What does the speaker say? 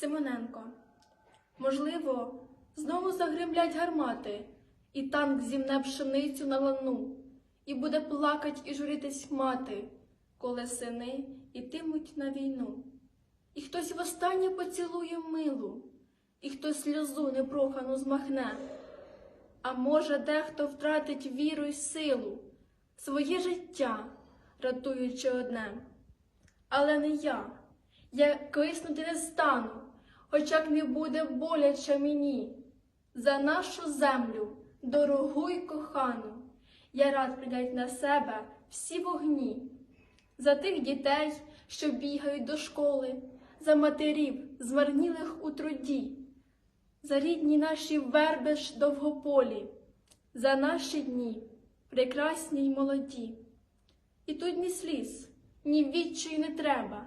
Симоненко. Можливо, знову загримлять гармати, і танк зімне пшеницю на лану, і буде плакать і журитись мати, коли сини ітимуть на війну. І хтось востаннє поцілує милу, і хтось сльозу непрохану змахне. А може, дехто втратить віру й силу, своє життя, рятуючи одне. Але не я, я киснути не стану, хоч як не буде боляче мені. За нашу землю, дорогу й кохану, я рад прийнять на себе всі вогні. За тих дітей, що бігають до школи, за матерів, змарнілих у труді, за рідні наші верби ж довгополі, за наші дні, прекрасні й молоді. І тут ні сліз, ні відчаю не треба,